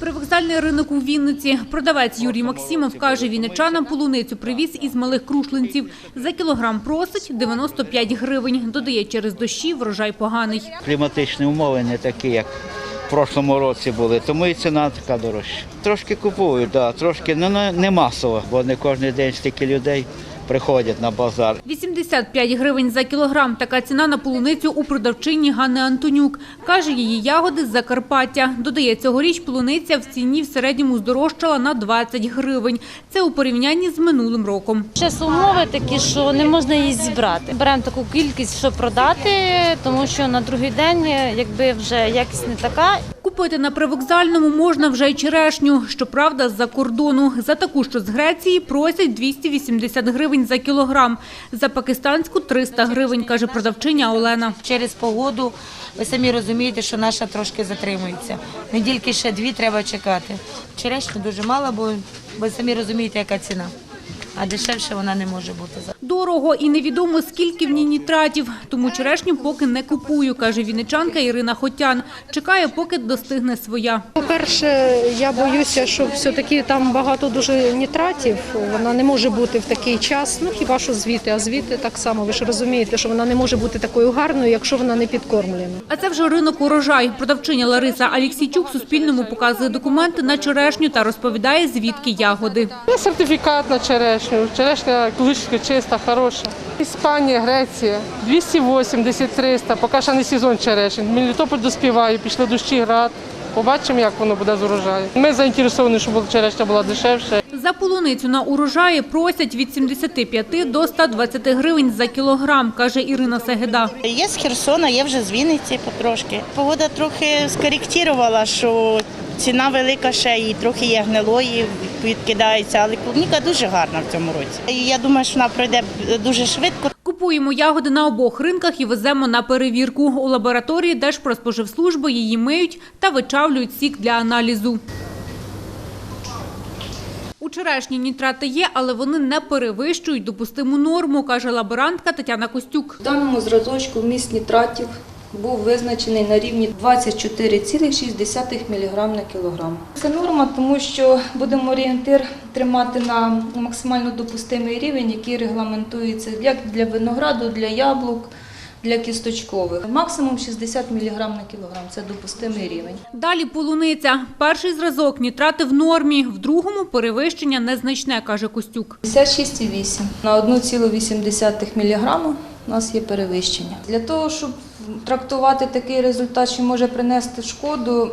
Привокзальний ринок у Вінниці. Продавець Юрій Максимов каже, вінничанам полуницю привіз із малих крушлинців. За кілограм просить 95 гривень. Додає, через дощі врожай поганий. Кліматичні умови не такі, як в прошлому році були, тому і ціна така дорожча. Трошки купують, да, трошки ну, не, не масово, бо не кожен день стільки людей приходять на базар. 85 гривень за кілограм. Така ціна на полуницю у продавчині Ганни Антонюк. Каже, її ягоди з Закарпаття. Додає, цьогоріч полуниця в ціні в середньому здорожчала на 20 гривень. Це у порівнянні з минулим роком. Зараз умови такі, що не можна її зібрати. Беремо таку кількість, щоб продати, тому що на другий день, якби вже якість не така, Купити на привокзальному можна вже й черешню. Щоправда, з-за кордону. За таку, що з Греції, просять 280 гривень за кілограм. За пакистанську – 300 гривень, каже продавчиня Олена. Через погоду ви самі розумієте, що наша трошки затримується. Недільки ще дві треба чекати. Черешню дуже мало, бо ви самі розумієте, яка ціна. А дешевше вона не може бути. Дорого і невідомо, скільки в ній нітратів. Тому черешню поки не купую, каже вінничанка Ірина Хотян. Чекає, поки достигне своя. По-перше, я боюся, що все-таки там багато дуже нітратів. Вона не може бути в такий час. Ну хіба що звіти, а звіти так само. Ви ж розумієте, що вона не може бути такою гарною, якщо вона не підкормлена. А це вже ринок урожай. Продавчиня Лариса Аліксійчук Суспільному показує документи на черешню та розповідає, звідки ягоди. Є сертифікат на черешню. Черешня екологічно чиста, хороша. Іспанія, Греція 280-300, поки ще не сезон черешень. Мелітополь доспіває, пішли дощі, град. Побачимо, як воно буде з урожаю. Ми заінтересовані, щоб черешня була дешевше. За полуницю на урожаї просять від 75 до 120 гривень за кілограм, каже Ірина Сегеда. Є з Херсона, є вже з Вінниці потрошки. Погода трохи скоректувала, що ціна велика ще і трохи є гнилої, відкидається, але клубніка дуже гарна в цьому році. І я думаю, що вона пройде дуже швидко. Купуємо ягоди на обох ринках і веземо на перевірку. У лабораторії Держпродспоживслужби її миють та вичавлюють сік для аналізу. У черешні нітрати є, але вони не перевищують допустиму норму, каже лаборантка Тетяна Костюк. В даному зразочку вміст нітратів був визначений на рівні 24,6 мг на кілограм. Це норма, тому що будемо орієнтир тримати на максимально допустимий рівень, який регламентується як для винограду, для яблук, для кісточкових. Максимум 60 мг на кілограм це допустимий рівень. Далі полуниця. Перший зразок нітрати в нормі, в другому перевищення незначне, каже Костюк. 56,8 на 1,8 мг у нас є перевищення. Для того, щоб трактувати такий результат, що може принести шкоду,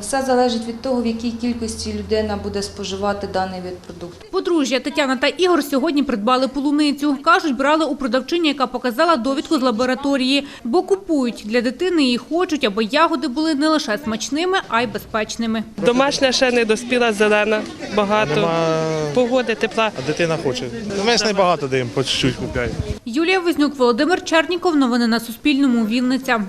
все залежить від того, в якій кількості людина буде споживати даний вид продукту. Подружжя Тетяна та Ігор сьогодні придбали полуницю. Кажуть, брали у продавчині, яка показала довідку з лабораторії. Бо купують для дитини і хочуть, аби ягоди були не лише смачними, а й безпечними. Домашня ще не доспіла зелена, багато. Нема, Погоди тепла. а дитина хоче. Ну, Ми ж не багато даємо, по чуть-чуть купляємо. Юлія Вознюк, Володимир Черніков. Новини на Суспільному. Вінниця.